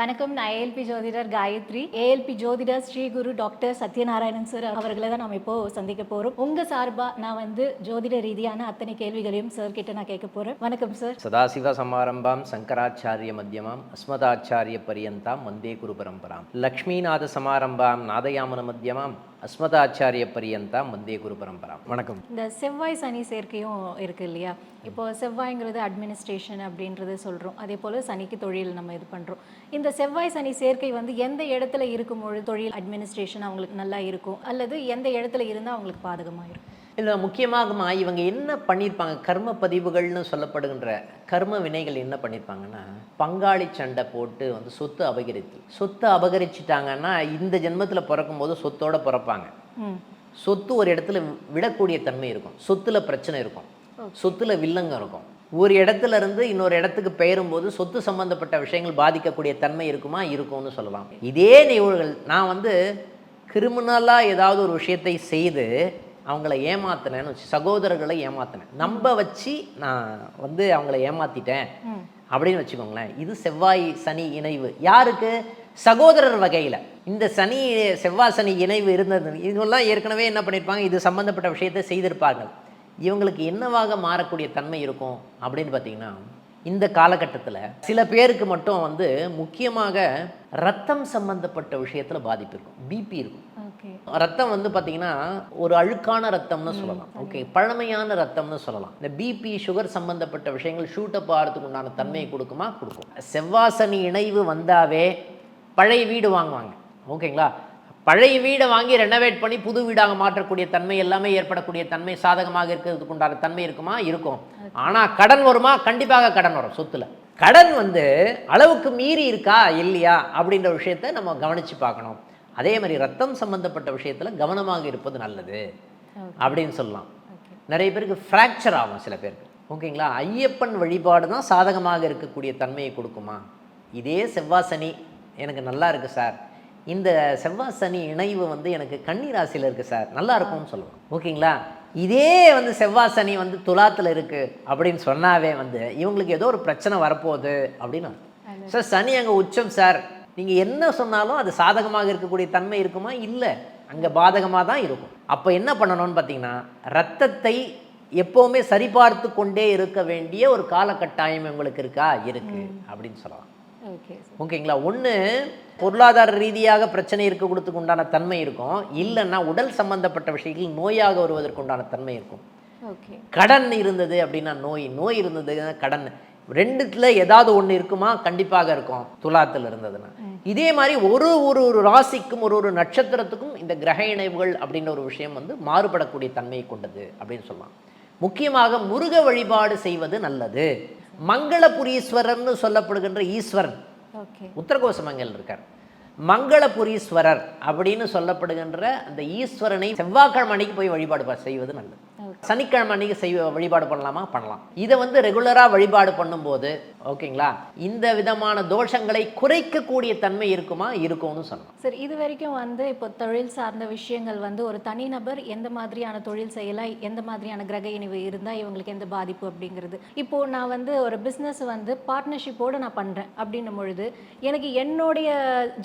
வணக்கம். நான் ஏஎல்பி ஜோதிடர் காயத்ரி. ஏஎல்பி ஜோதிடர் ஸ்ரீ குரு டாக்டர் சத்யநாராயணன் சார் அவர்களை தான் நம்ம இப்போ சந்திக்க போறோம். உங்க சார்பா நான் வந்து ஜோதிட ரீதியான அத்தனை கேள்விகளையும் சார் கிட்ட நான் கேட்க போறேன். வணக்கம் சார் சதாசிவ சமாரம்பாம் சங்கராச்சாரிய மத்தியமாம் அஸ்மதாச்சாரிய பரியந்தாம் வந்தே குரு பரம்பராம். லக்ஷ்மிநாத சமாரம்பாம் நாதயாமன மத்தியமாம் அஸ்மதாச்சாரிய பரியந்தா மத்திய குரு பரம்பரா. வணக்கம். இந்த செவ்வாய் சனி சேர்க்கையும் இருக்கு இல்லையா? இப்போ செவ்வாய்ங்கிறது அட்மினிஸ்ட்ரேஷன் அப்படின்றது சொல்றோம். அதே போல சனிக்கு தொழில் நம்ம இது பண்றோம். இந்த செவ்வாய் சனி சேர்க்கை வந்து எந்த இடத்துல இருக்கும்பொழுது தொழில் அட்மினிஸ்ட்ரேஷன் அவங்களுக்கு நல்லா இருக்கும்? அல்லது எந்த இடத்துல இருந்தால் அவங்களுக்கு பாதகமாக இருக்கும்? இதில் முக்கியமாகமா? இவங்க என்ன பண்ணியிருப்பாங்க கர்ம பதிவுகள்னு சொல்லப்படுகின்ற கர்ம வினைகள் என்ன பண்ணியிருப்பாங்கன்னா பங்காளி சண்டை போட்டு வந்து சொத்து அபகரித்து சொத்து அபகரிச்சிட்டாங்கன்னா இந்த ஜென்மத்தில் பிறக்கும்போது சொத்தோட பிறப்பாங்க. சொத்து ஒரு இடத்துல விடக்கூடிய தன்மை இருக்கும். சொத்துல பிரச்சனை இருக்கும். சொத்துல வில்லங்கம் இருக்கும். ஒரு இடத்துல இருந்து இன்னொரு இடத்துக்கு பெயரும்போது சொத்து சம்பந்தப்பட்ட விஷயங்கள் பாதிக்கக்கூடிய தன்மை இருக்குமா? இருக்கும்னு சொல்லலாம். இதே நிகழ்வுகள் நான் வந்து கிரிமினலாக ஏதாவது ஒரு விஷயத்தை செய்து அவங்கள ஏமாத்தினேன்னு வச்சு சகோதரர்களை ஏமாத்தினேன். நம்ப வச்சு நான் வந்து அவங்கள ஏமாத்திட்டேன் அப்படின்னு வச்சுக்கோங்களேன் இது செவ்வாய் சனி இணைவு. யாருக்கு? சகோதரர் வகையில். இந்த சனி செவ்வாய் சனி இணைவு இருந்தது இவங்கெல்லாம் ஏற்கனவே என்ன பண்ணியிருப்பாங்க இது சம்மந்தப்பட்ட விஷயத்தை செய்திருப்பார்கள். இவங்களுக்கு என்னவாக மாறக்கூடிய தன்மை இருக்கும் அப்படின்னு பார்த்தீங்கன்னா இந்த காலகட்டத்தில் சில பேருக்கு மட்டும் வந்து முக்கியமாக ரத்தம் சம்பந்தப்பட்ட விஷயத்தில் பாதிப்பு இருக்கும். பிபி இருக்கும். ரத்தம் வந்து பார்த்தீங்கன்னா ஒரு அழுக்கான ரத்தம்னு சொல்லலாம். ஓகே பழமையான ரத்தம்னு சொல்லலாம். இந்த பிபி சுகர் சம்பந்தப்பட்ட விஷயங்கள் ஷூட்டப் ஆகிறதுக்கு உண்டான தன்மையை கொடுக்குமா? கொடுக்கும். செவ்வாசனி இணைவு வந்தாவே பழைய வீடு வாங்குவாங்க. ஓகேங்களா பழைய வீடை வாங்கி ரெனோவேட் பண்ணி புது வீடாக மாற்றக்கூடிய தன்மை எல்லாமே ஏற்படக்கூடிய தன்மை சாதகமாக இருக்கிறதுக்கு உண்டான தன்மை இருக்குமா? இருக்கும். ஆனால் கடன் வருமா? கண்டிப்பாக கடன் வரும் சொத்துல. கடன் வந்து அளவுக்கு மீறி இருக்கா? இல்லையா? அப்படின்ற விஷயத்தை நம்ம கவனித்து பார்க்கணும். அதே மாதிரி ரத்தம் சம்பந்தப்பட்ட விஷயத்தில் கவனமாக இருப்பது நல்லது அப்படின்னு சொல்லலாம். நிறைய பேருக்கு ஃப்ராக்சர் ஆகும் சில பேருக்கு. ஓகேங்களா? ஐயப்பன் வழிபாடு தான் சாதகமாக இருக்கக்கூடிய தன்மையை கொடுக்குமா? இதே செவ்வாசனி எனக்கு நல்லா இருக்குது சார். இந்த செவ்வாசனி இணைவு வந்து எனக்கு கன்னி ராசியில் இருக்குது சார். நல்லா இருக்கும்னு சொல்லுவோம். ஓகேங்களா? இதே வந்து செவ்வாசனி வந்து துலாத்தில் இருக்குது அப்படின்னு சொன்னாவே வந்து இவங்களுக்கு ஏதோ ஒரு பிரச்சனை வரப்போகுது அப்படின்னு. சார் சனி அங்கே உச்சம் சார். நீங்கள் என்ன சொன்னாலும் அது சாதகமாக இருக்கக்கூடிய தன்மை இருக்குமா? இல்லை. அங்கே பாதகமாக தான் இருக்கும். அப்போ என்ன பண்ணணும்னு பார்த்தீங்கன்னா ரத்தத்தை எப்போவுமே சரிபார்த்து கொண்டே இருக்க வேண்டிய ஒரு காலகட்டாயம் உங்களுக்கு இருக்கா? இருக்கு. அப்படின்னு சொல்லலாம். ஓகேங்களா? ஒன்று பொருளாதார ரீதியாக பிரச்சனை இருக்க கொடுத்துக்கு உண்டான தன்மை இருக்கும். இல்லைன்னா உடல் சம்பந்தப்பட்ட விஷயங்கள் நோயாக வருவதற்கு உண்டான தன்மை இருக்கும். கடன் இருந்தது அப்படின்னா நோய். நோய் இருந்ததுன்னா கடன். ரெண்டுத்துல ஏதாவது ஒன்று இருக்குமா? கண்டிப்பாக இருக்கும். துலாத்தில் இருந்ததுன்னா. இதே மாதிரி ஒரு ஒரு ஒரு ராசிக்கும் ஒரு ஒரு நட்சத்திரத்துக்கும் இந்த கிரக இணைவுகள் அப்படின்ற ஒரு விஷயம் வந்து மாறுபடக்கூடிய தன்மையை கொண்டது அப்படின்னு சொல்லலாம். முக்கியமாக முருக வழிபாடு செய்வது நல்லது. மங்களபுரீஸ்வரர்னு சொல்லப்படுகின்ற ஈஸ்வரன். உத்தரகோசமங்கல் இருக்கார். மங்களபுரீஸ்வரர் அப்படின்னு சொல்லப்படுகின்ற அந்த ஈஸ்வரனை செவ்வாய்க்கிழமை அன்னைக்கு போய் வழிபாடு செய்வது நல்லது. சனிக்கிழமை அன்னைக்கு செய்வ வழிபாடு பண்ணலாமா? பண்ணலாம். இதை வந்து ரெகுலராக வழிபாடு பண்ணும்போது ஓகேங்களா? இந்த விதமான தோஷங்களை குறைக்கக்கூடிய தன்மை இருக்குமா? இருக்கும்னு சொல்லலாம். சார் இது வரைக்கும் வந்து இப்போ தொழில் சார்ந்த விஷயங்கள் வந்து ஒரு தனிநபர் எந்த மாதிரியான தொழில் செய்யலாம் எந்த மாதிரியான கிரக இணைவு இருந்தால் இவங்களுக்கு எந்த பாதிப்பு அப்படிங்கிறது. இப்போ நான் வந்து ஒரு பிஸ்னஸ் வந்து பார்ட்னர்ஷிப்போடு நான் பண்ணுறேன் அப்படின்னும் பொழுது எனக்கு என்னுடைய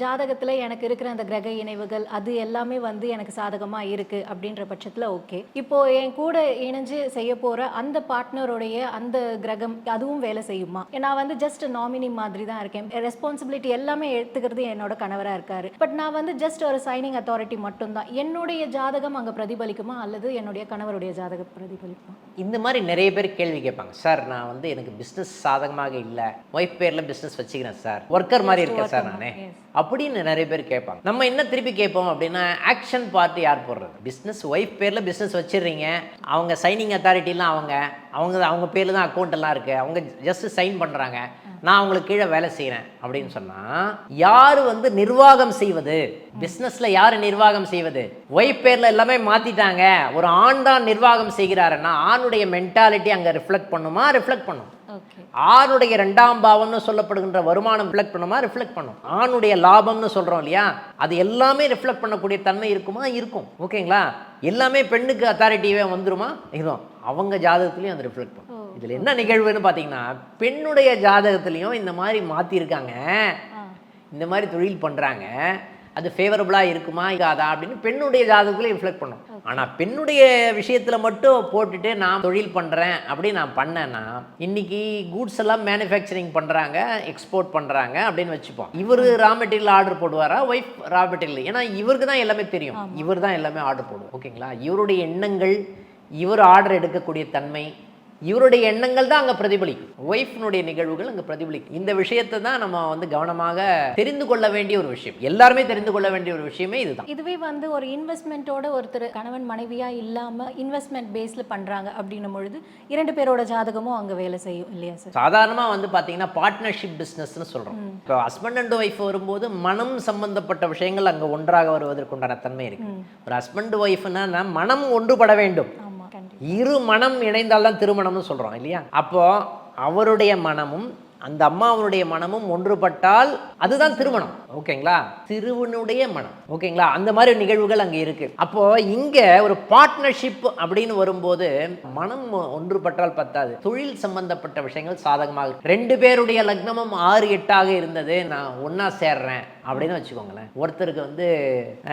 ஜாதகத்தில் எனக்கு இருக்கிற அந்த கிரக இணைவுகள் அது எல்லாமே வந்து எனக்கு சாதகமாக இருக்குது அப்படின்ற பட்சத்தில் ஓகே இப்போ என் கூட இணைஞ்சு செய்ய போகிற அந்த பார்ட்னருடைய அந்த கிரகம் அதுவும் வேலை செய்யுமா? நான் வந்து ஜஸ்ட் நாமினி மாதிரி தான் இருக்கேன். ரெஸ்பான்சிபிலிட்டி எல்லாமே எடுத்துக்கிறது என்னோட கணவராக இருக்காரு. பட் நான் வந்து ஜஸ்ட் ஒரு சைனிங் அத்தாரிட்டி மட்டும்தான். என்னுடைய ஜாதகம் அங்கே பிரதிபலிக்குமா? அல்லது என்னுடைய கணவருடைய ஜாதகம் பிரதிபலிக்குமா? இந்த மாதிரி நிறைய பேர் கேள்வி கேட்பாங்க. சார் நான் வந்து எனக்கு பிஸ்னஸ் சாதகமாக இல்லை. ஒய்ஃப் பேரில் பிஸ்னஸ் வச்சுக்கிறேன் சார். ஒர்க்கர் மாதிரி இருக்கேன் சார் நானே. அப்படின்னு நிறைய பேர் கேட்பாங்க. நம்ம என்ன திருப்பி கேட்போம் அப்படின்னா ஆக்ஷன் பார்ட்டி யார் போடுறது? பிஸ்னஸ் ஒய்ஃப் பேரில் பிஸ்னஸ் வச்சிடுறீங்க. அவங்க சைனிங் அத்தாரிட்டிலாம் அவங்க. அவங்க அவங்க பேரில் தான் அக்கௌண்ட் எல்லாம் இருக்குது அவங்க ஜஸ்ட் சைன் பண்ணுறாங்க நான் அவங்களுக்கு கீழே வேலை செய்கிறேன் அப்படின்னு சொன்னால் யார் வந்து நிர்வாகம் செய்வது? பிஸ்னஸில் யார் நிர்வாகம் செய்வது? ஒய்ஃப் பேரில் எல்லாமே மாற்றிட்டாங்க ஒரு ஆண் தான் நிர்வாகம் செய்கிறாருன்னா ஆணுடைய மென்டாலிட்டி அங்கே ரிஃப்ளெக்ட் பண்ணுமா? ரிஃப்ளெக்ட் பண்ணும். ஆணுடைய ரெண்டாம் பாவம்னு சொல்லப்படுகின்ற வருமானம் ரிஃப்ளெக்ட் பண்ணுமா? ரிஃப்ளெக்ட் பண்ணும். ஆணுடைய லாபம்னு சொல்றோம் இல்லையா? அது எல்லாமே ரிஃப்ளெக்ட் பண்ணக்கூடிய தன்மை இருக்குமா? இருக்கும். ஓகேங்களா? எல்லாமே பெண்ணுக்கு அத்தாரிட்டியே வந்துருமா? இதுவும் அவங்க ஜாதகத்துலையும் அது ரிஃப்ளெக்ட் பண்ணும். இதில் என்ன நிகழ்வுன்னு பார்த்தீங்கன்னா பெண்ணுடைய ஜாதகத்துலேயும் இந்த மாதிரி மாற்றிருக்காங்க இந்த மாதிரி தொழில் பண்ணுறாங்க அது ஃபேவரபுளாக இருக்குமா இருக்காதா அப்படின்னு பெண்ணுடைய ஜாதகத்தில் ரிஃப்ளெக்ட் பண்ணும். ஆனால் பெண்ணுடைய விஷயத்தில் மட்டும் போட்டுட்டு நான் தொழில் பண்ணுறேன் அப்படின்னு நான் பண்ணேன்னா இன்னைக்கு கூட்ஸ் எல்லாம் மேனுஃபேக்சரிங் பண்ணுறாங்க எக்ஸ்போர்ட் பண்ணுறாங்க அப்படின்னு வச்சுப்போம். இவர் ரா மெட்டீரியல் ஆர்டர் போடுவாரா ஒய்ஃப் ரா மெட்டீரியல் ஏன்னா இவருக்கு தான் எல்லாமே தெரியும். இவர் தான் எல்லாமே ஆர்டர் போடுவோம் ஓகேங்களா? இவருடைய எண்ணங்கள் இவர் ஆர்டர் எடுக்கக்கூடிய தன்மை இவருடைய எண்ணங்கள் தான் அங்கே பிரதிபலிக்கும். ஒய்ஃப்னுடைய நிகழ்வுகள் அங்கே பிரதிபலிக்கும். இந்த விஷயத்தை தான் நம்ம வந்து கவனமாக தெரிந்து கொள்ள வேண்டிய ஒரு விஷயம். எல்லாருமே தெரிந்து கொள்ள வேண்டிய ஒரு விஷயமே இதுதான். இதுவே வந்து ஒரு இன்வெஸ்ட்மெண்ட்டோட ஒருத்தர் கணவன் மனைவியா இல்லாம இன்வெஸ்ட்மெண்ட் பேஸ்ல பண்றாங்க அப்படின்னும் பொழுது இரண்டு பேரோட ஜாதகமும் அங்க வேலை செய்யும் இல்லையா சார் சாதாரணமாக வந்து பார்த்தீங்கன்னா பார்ட்னர்ஷிப் பிஸ்னஸ்னு சொல்கிறோம் இப்போ ஹஸ்பண்ட் அண்ட் ஒய்ஃப் வரும்போது மனம் சம்பந்தப்பட்ட விஷயங்கள் அங்கே ஒன்றாக வருவதற்குண்டான தன்மை இருக்கு. ஒரு ஹஸ்பண்ட் ஒய்ஃப்னா மனம் ஒன்றுபட வேண்டும். இரு மனம் இணைந்தால் தான் திருமணம்னு சொல்கிறோம் இல்லையா? அப்போது அவருடைய மனமும் அந்த அம்மாவனுடைய மனமும் ஒன்றுபட்டால் அதுதான் திருமணம் ஓகேங்களா? திருவனுடைய மனம் ஓகேங்களா? அந்த மாதிரி நிகழ்வுகள் அங்கே இருக்கு. அப்போ இங்க ஒரு பார்ட்னர்ஷிப் அப்படின்னு வரும்போது மனம் ஒன்றுபட்டால் பத்தாது. தொழில் சம்பந்தப்பட்ட விஷயங்கள் சாதகமாக ரெண்டு பேருடைய லக்னமும் ஆறு எட்டாக இருந்தது. நான் ஒன்னா சேர்றேன். அப்படின்னு வச்சுக்கோங்களேன். ஒருத்தருக்கு வந்து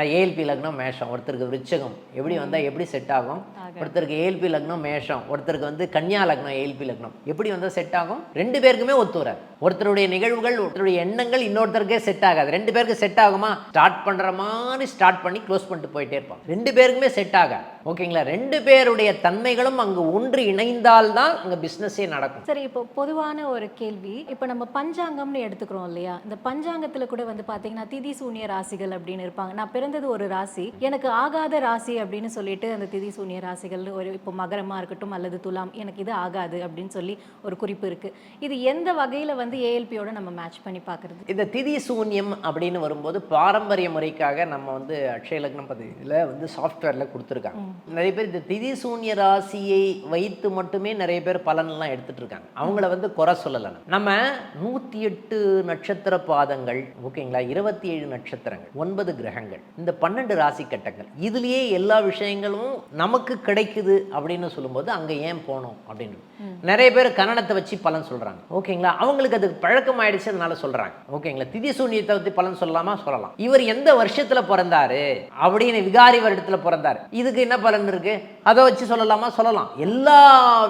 ஏஎல்பி லக்னம் மேஷம். ஒருத்தருக்கு விருச்சகம் எப்படி வந்தால் எப்படி செட் ஆகும்? ஒருத்தருக்கு ஏஎல்பி லக்னம் மேஷம். ஒருத்தருக்கு வந்து கன்னியா லக்னம் ஏஎல்பி லக்னம். எப்படி வந்தால் செட் ஆகும்? ரெண்டு பேருக்குமே ஒத்து வராது ஒருத்தருடைய நிகழ்வுகள் ஒருத்தருடைய எண்ணங்கள் இன்னொருத்தருக்கே செட் ஆகாது. ரெண்டு பேருக்கு செட் ஆகுமா? ஸ்டார்ட் பண்ணுற மாதிரி ஸ்டார்ட் பண்ணி க்ளோஸ் பண்ணிட்டு போயிட்டே இருப்பாங்க ரெண்டு பேருக்குமே செட் ஆகாது. ஓகேங்களா? ரெண்டு பேருடைய தன்மைகளும் அங்கே ஒன்று இணைந்தால் தான் அங்கே பிஸ்னஸே நடக்கும். சரி இப்போ பொதுவான ஒரு கேள்வி. இப்போ நம்ம பஞ்சாங்கம்னு எடுத்துக்கிறோம் இல்லையா? இந்த பஞ்சாங்கத்துல கூட வந்து பாத்தீங்கன்னா திதி சூனிய ராசிகள் அப்படின்னு இருப்பாங்க. நான் பிறந்தது ஒரு ராசி. எனக்கு ஆகாத ராசி அப்படின்னு சொல்லிட்டு அந்த திதி சூனிய ராசிகள் ஒரு இப்போ மகரமா இருக்கட்டும் அல்லது துலாம் எனக்கு இது ஆகாது அப்படின்னு சொல்லி ஒரு குறிப்பு இருக்கு. இது எந்த வகையில வந்து ஏஎல்பியோட நம்ம மேட்ச் பண்ணி பார்க்கிறது? இந்த திதி சூன்யம் அப்படின்னு வரும்போது பாரம்பரிய முறைக்காக நம்ம வந்து அக்ஷய லக்னம் பதிவில் வந்து சாஃப்ட்வேரில் கொடுத்துருக்காங்க. நிறைய பேர் இந்த திதி சூன்ய ராசியை வைத்து மட்டுமே நிறைய பேர் பலன்லாம் எடுத்துட்டு இருக்காங்க. அவங்கள வந்து குறை சொல்லலை. நம்ம நூற்றி எட்டு நட்சத்திர பாதங்கள் ஓகேங்களா இருபத்தி ஏழு நட்சத்திரங்கள் ஒன்பது கிரகங்கள் இந்த பன்னெண்டு ராசி கட்டங்கள் இதுலேயே எல்லா விஷயங்களும் நமக்கு கிடைக்குது அப்படின்னு சொல்லும்போது அங்கே ஏன் போனோம் அப்படின்னு. நிறைய பேர் கன்னடத்தை வச்சு பலன் சொல்றாங்க. ஓகேங்களா? அவங்களுக்கு அது பழக்கம் ஆயிடுச்சு அதனால சொல்றாங்க. ஓகேங்களா? திதி சூன்யத்தை பத்தி பலன் சொல்லலாமா? சொல்லலாம். இவர் எந்த வருஷத்துல பிறந்தாரு அப்படின்னு விகாரி வருடத்துல பிறந்தாரு. இதுக்கு என்ன பலன் இருக்கு? அதை வச்சு சொல்லலாமா? சொல்லலாம். எல்லா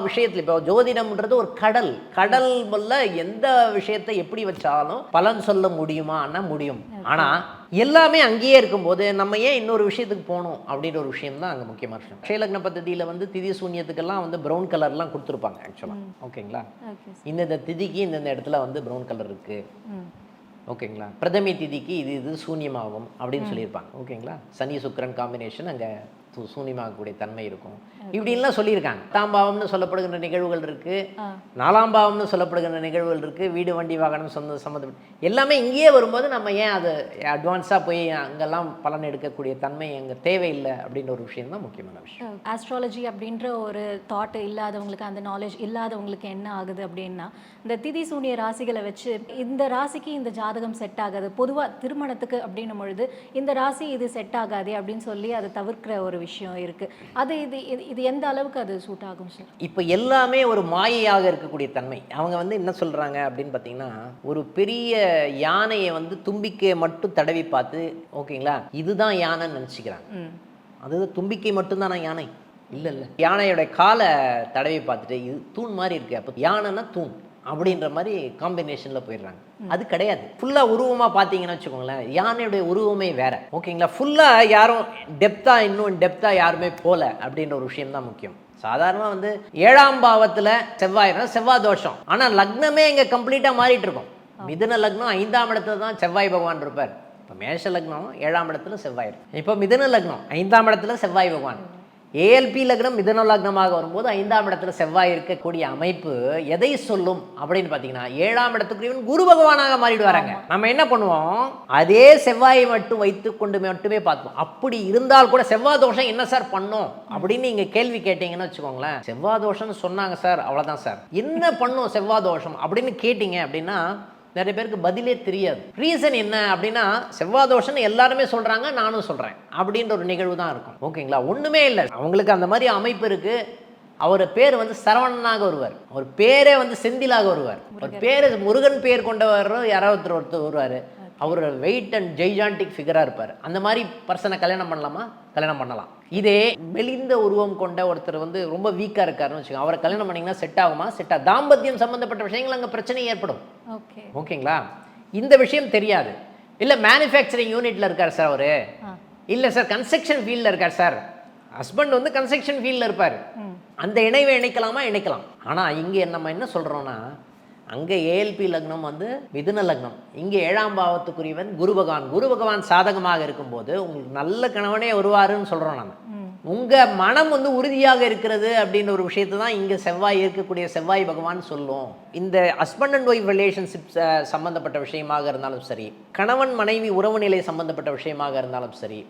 விஷயத்துலையும் இப்போ ஜோதிடம்ன்றது ஒரு கடல். கடல் எந்த விஷயத்தை எப்படி வச்சாலும் பலன் சொல்ல முடியுமான்னா முடியும்? ஆனா எல்லாமே அங்கேயே இருக்கும்போது நம்ம ஏன் இன்னொரு விஷயத்துக்கு போகணும் அப்படின்ற ஒரு விஷயம் தான் அங்கே முக்கியமான விஷயம் க்ஷயலக்ன பദ്ധதியில் வந்து திதி சூன்யத்துக்கெல்லாம் வந்து ப்ரௌன் கலர்லாம் கொடுத்துருப்பாங்க ஆக்சுவலாக ஓகேங்களா? ஓகே இந்தந்த திதிக்கு இந்தந்த இடத்துல வந்து ப்ரௌன் கலர் இருக்கு. ஓகேங்களா? பிரதமை திதிக்கு இது இது சூன்யமாகும் அப்படின்னு சொல்லியிருப்பாங்க. ஓகேங்களா? சனி சுக்கிரன் காம்பினேஷன் அங்கே சூன்யமாகக்கூடிய தன்மை இருக்கும். இப்படின்லாம் சொல்லியிருக்காங்க. எட்டாம் பாவம்னு சொல்லப்படுகின்ற நிகழ்வுகள் இருக்கு. ஆ. நாலாம் பாவம்னு சொல்லப்படுகின்ற நிகழ்வுகள் இருக்கு. வீடு வண்டி வாகனம் சொந்த சம்மந்தப்பட்ட எல்லாமே இங்கேயே வரும்போது நம்ம ஏன் அது அட்வான்ஸாக போய் அங்கெல்லாம் பலன் எடுக்கக்கூடிய தன்மை அங்கே தேவையில்லை அப்படின்ற ஒரு விஷயம் தான் முக்கியமான விஷயம். ஆஸ்ட்ராலஜி அப்படின்ற ஒரு தாட் இல்லாதவங்களுக்கு அந்த நாலேஜ் இல்லாதவங்களுக்கு என்ன ஆகுது அப்படின்னா இந்த திதி சூனிய ராசிகளை வச்சு இந்த ராசிக்கு இந்த ஜாதகம் செட் ஆகாது. பொதுவாக திருமணத்துக்கு அப்படின்னும் பொழுது இந்த ராசி இது செட் ஆகாதே அப்படின்னு சொல்லி அதை தவிர்க்கிற ஒரு விஷயம் இருக்கு. அது இது இது- இது எந்த அளவுக்கு அது சூட் ஆகும் சார் இப்போ எல்லாமே ஒரு மாயையாக இருக்கக்கூடிய தன்மை. அவங்க வந்து என்ன சொல்கிறாங்க அப்படின்னு பார்த்தீங்கன்னா ஒரு பெரிய யானையை வந்து தும்பிக்கையை மட்டும் தடவி பார்த்து ஓகேங்களா இதுதான் யானைன்னு நினச்சிக்கிறாங்க. அது தும்பிக்கை மட்டும்தானா யானை? இல்லை இல்லை. யானையோட காலை தடவி பார்த்துட்டு இது தூண் மாதிரி இருக்கு. அப்போ யானைன்னா தூண். அப்படின்ற மாதிரி காம்பினேஷனில் போயிடுறாங்க. அது கிடையாது. ஃபுல்லாக உருவமாக பார்த்தீங்கன்னு வச்சுக்கோங்களேன் யானையுடைய உருவமே வேற. ஓகேங்களா ஃபுல்லாக யாரும் டெப்த்தாக இன்னும் டெப்த்தாக யாருமே போகல அப்படின்ற ஒரு விஷயம் தான் முக்கியம். சாதாரணமாக வந்து ஏழாம் பாவத்தில் செவ்வாய்னா செவ்வாய் தோஷம். ஆனால் லக்னமே இங்கே கம்ப்ளீட்டாக மாறிட்டு இருக்கும். மிதுன லக்னம் ஐந்தாம் இடத்துல தான் செவ்வாய் பகவான் இருப்பார். இப்போ மேஷ லக்னம் ஏழாம் இடத்துல செவ்வாய் இருக்கு. இப்போ மிதுன லக்னம் ஐந்தாம் இடத்துல செவ்வாய் பகவான். ஏஎல்பி லக்னம் மிதுன லக்னமாக வரும்போது ஐந்தாம் இடத்துல செவ்வாய் இருக்கக்கூடிய அமைப்பு எதை சொல்லும் அப்படின்னு பார்த்தீங்கன்னா ஏழாம் இடத்துக்குரியவன் குரு பகவானாக மாறிடு வராங்க நம்ம என்ன பண்ணுவோம்? அதே செவ்வாயை மட்டும் வைத்து கொண்டு மட்டுமே பார்ப்போம் அப்படி இருந்தால் கூட செவ்வாய் தோஷம் என்ன சார் பண்ணும்? அப்படின்னு நீங்க கேள்வி கேட்டீங்கன்னு வச்சுக்கோங்களேன். செவ்வாய் தோஷம்னு சொன்னாங்க சார் அவ்வளவுதான் சார். என்ன பண்ணும் செவ்வாய் தோஷம் அப்படின்னு கேட்டீங்க அப்படின்னா நிறைய பேருக்கு பதிலே தெரியாது. ரீசன் என்ன அப்படின்னா செவ்வாய் தோஷம்னு எல்லாருமே சொல்றாங்க நானும் சொல்றேன். அப்படின்ற ஒரு நிகழ்வு தான் இருக்கும். ஓகேங்களா? ஒண்ணுமே இல்லை. அவங்களுக்கு அந்த மாதிரி அமைப்பு இருக்கு. அவர் பேர் வந்து சரவணனாக வருவார். ஒரு பேரே வந்து செந்திலாக வருவார். ஒரு பேர் முருகன் பேர் கொண்டவர் யாராவது ஒருத்தர் ஒருத்தர் வருவார். அவர் வெயிட் அண்ட் ஜெய்ஜான்டிக் ஃபிகராக இருப்பார். அந்த மாதிரி பர்சனை கல்யாணம் பண்ணலாமா? கல்யாணம் பண்ணலாம். இதே மெலிந்த உருவம் கொண்ட ஒருத்தர் வந்து ரொம்ப வீக்காக இருக்காருன்னு வச்சுக்கோங்க. அவரை கல்யாணம் பண்ணிங்கன்னா செட் ஆகுமா? செட் ஆகும் தாம்பத்தியம் சம்மந்தப்பட்ட விஷயங்கள் அங்கே பிரச்சனை ஏற்படும். ஓகே ஓகேங்களா? இந்த விஷயம் தெரியாது. இல்லை மேனுஃபேக்சரிங் யூனிட்டில் இருக்கார் சார் அவர். இல்லை சார் கன்ஸ்ட்ரக்ஷன் ஃபீல்டில் இருக்கார் சார் ஹஸ்பண்ட் வந்து கன்ஸ்ட்ரக்ஷன் ஃபீல்டில் இருப்பார். அந்த இணைவை இணைக்கலாமா? இணைக்கலாம். ஆனால் இங்கே நம்ம என்ன சொல்கிறோன்னா அங்கே ஏஎல்பி லக்னம் வந்து மிதுன லக்னம். இங்கே ஏழாம் பாவத்துக்குரியவன் குரு பகவான் குரு பகவான் சாதகமாக இருக்கும்போது உங்களுக்கு நல்ல கணவனே வருவாருன்னு சொல்கிறோம் நம்ம உங்கள் மனம் வந்து உறுதியாக இருக்கிறது அப்படின்ற ஒரு விஷயத்தை தான் இங்கே செவ்வாய் இருக்கக்கூடிய செவ்வாய் பகவான் சொல்லும். இந்த ஹஸ்பண்ட் அண்ட் ஒய்ஃப் ரிலேஷன்ஷிப் சம்மந்தப்பட்ட விஷயமாக இருந்தாலும் சரி கணவன் மனைவி உறவு நிலை சம்மந்தப்பட்ட விஷயமாக இருந்தாலும் சரி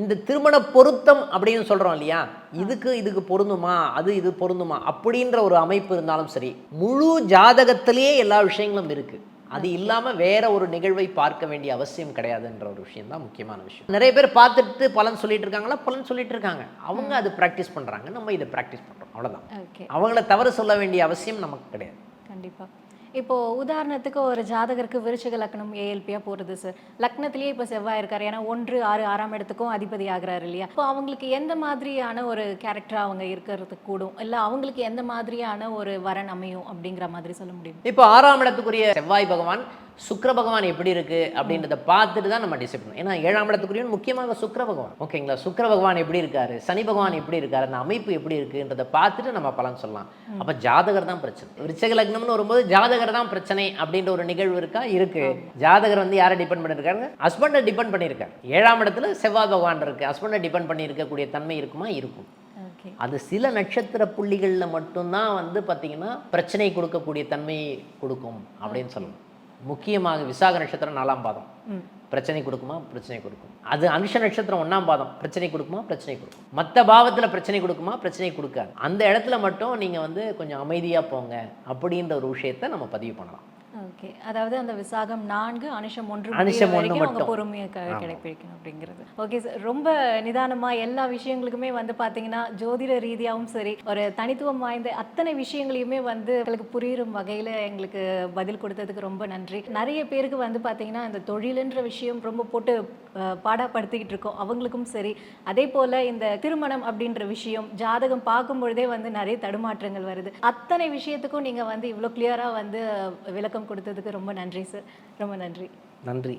இந்த திருமண பொருத்தம் அப்படின்னு சொல்கிறோம் இல்லையா? இதுக்கு இதுக்கு பொருந்துமா? அது இது பொருந்துமா? அப்படின்ற ஒரு அமைப்பு இருந்தாலும் சரி முழு ஜாதகத்திலேயே எல்லா விஷயங்களும் இருக்குது அது இல்லாமல் வேற ஒரு நிகழ்வை பார்க்க வேண்டிய அவசியம் கிடையாதுன்ற ஒரு விஷயம் தான் முக்கியமான விஷயம். நிறைய பேர் பார்த்துட்டு பலன் சொல்லிட்டு இருக்காங்களா? பலன் சொல்லிட்டு இருக்காங்க. அவங்க அது ப்ராக்டிஸ் பண்ணுறாங்க நம்ம இதை ப்ராக்டிஸ் பண்ணுறோம் அவ்வளோதான் அவங்கள தவறு சொல்ல வேண்டிய அவசியம் நமக்கு கிடையாது. கண்டிப்பா. இப்போ உதாரணத்துக்கு ஒரு ஜாதகருக்கு விருச்சிக லக்னம் ஏஎல்பியா போறது சார் லக்னத்திலேயே இப்போ செவ்வாய் இருக்காரு. ஏன்னா ஒன்று ஆறு ஆறாம் இடத்துக்கும் அதிபதி ஆகிறாரு இல்லையா? இப்போ அவங்களுக்கு எந்த மாதிரியான ஒரு கேரக்டரா அவங்க இருக்கிறதுக்கு கூடும்? இல்ல அவங்களுக்கு எந்த மாதிரியான ஒரு வரன் அமையும் அப்படிங்கிற மாதிரி சொல்ல முடியும்? இப்போ ஆறாம் இடத்துக்குரிய செவ்வாய் பகவான் சுக்கிர பகவான் எப்படி இருக்கு அப்படின்றத பார்த்துட்டு தான் நம்ம டிசைட் பண்ணணும். ஏன்னா ஏழாம் இடத்துக்குரியவன் முக்கியமாக சுக்கிர பகவான். ஓகேங்களா சுக்கிர பகவான் எப்படி இருக்காரு? சனி பகவான் எப்படி இருக்காரு? அந்த அமைப்பு எப்படி இருக்குன்றத பார்த்துட்டு நம்ம பலன் சொல்லலாம். அப்போ ஜாதகர் தான் பிரச்சனை. விருச்சக லக்னம்னு வரும்போது ஜாதகர் தான் பிரச்சனை அப்படின்ற ஒரு நிகழ்வு இருக்கா? இருக்கு. ஜாதகர் வந்து யாரை டிபெண்ட் பண்ணியிருக்காரு ஹஸ்பண்டை டிபெண்ட் பண்ணியிருக்காரு ஏழாம் இடத்துல செவ்வாய் பகவான் இருக்கு. ஹஸ்பண்டை டிபெண்ட் பண்ணி இருக்கக்கூடிய தன்மை இருக்குமா? இருக்கும். அது சில நட்சத்திர புள்ளிகளில் மட்டும்தான் வந்து பார்த்தீங்கன்னா பிரச்சனை கொடுக்கக்கூடிய தன்மையை கொடுக்கும் அப்படின்னு சொல்லணும். முக்கியமாக விசாக நட்சத்திரம் நாலாம் பாதம். பிரச்சனை கொடுக்குமா? பிரச்சனை கொடுக்கும். அது அனுஷ நட்சத்திரம் ஒன்றாம் பாதம். பிரச்சனை கொடுக்குமா? பிரச்சனை கொடுக்கும். மற்ற பாவத்தில் பிரச்சனை கொடுக்குமா? பிரச்சனை கொடுக்காது. அந்த இடத்துல மட்டும் நீங்கள் வந்து கொஞ்சம் அமைதியாக போங்க அப்படின்ற ஒரு விஷயத்தை நம்ம பதிவு பண்ணலாம். ஓகே. அதாவது அந்த விசாகம் நான்கு அனுஷம் ஒன்று அனுஷம் அவங்க மட்டும். பொறுமையை க- கடைப்பிடிக்கணும் அப்படிங்கிறது. Okay sir. ரொம்ப நிதானமா எல்லா விஷயங்களுக்குமே வந்து பாத்தீங்கன்னா ஜோதிட ரீதியாகவும் சரி ஒரு தனித்துவம் வாய்ந்த அத்தனை விஷயங்களையுமே வந்து எங்களுக்கு புரியுற வகையில எங்களுக்கு பதில் கொடுத்ததுக்கு ரொம்ப நன்றி. நிறைய பேருக்கு வந்து பாத்தீங்கன்னா இந்த தொழிலுன்ற விஷயம் ரொம்ப போட்டு பாடாப்படுத்திக்கிட்டு இருக்கோம். அவங்களுக்கும் சரி. அதே போல இந்த திருமணம் அப்படின்ற விஷயம் ஜாதகம் பார்க்கும் பொழுதே வந்து நிறைய தடுமாற்றங்கள் வருது. அத்தனை விஷயத்துக்கும் நீங்க வந்து இவ்வளோ கிளியரா வந்து விளக்கம் கொடுத்ததுக்கு ரொம்ப நன்றி சார் ரொம்ப நன்றி. நன்றி.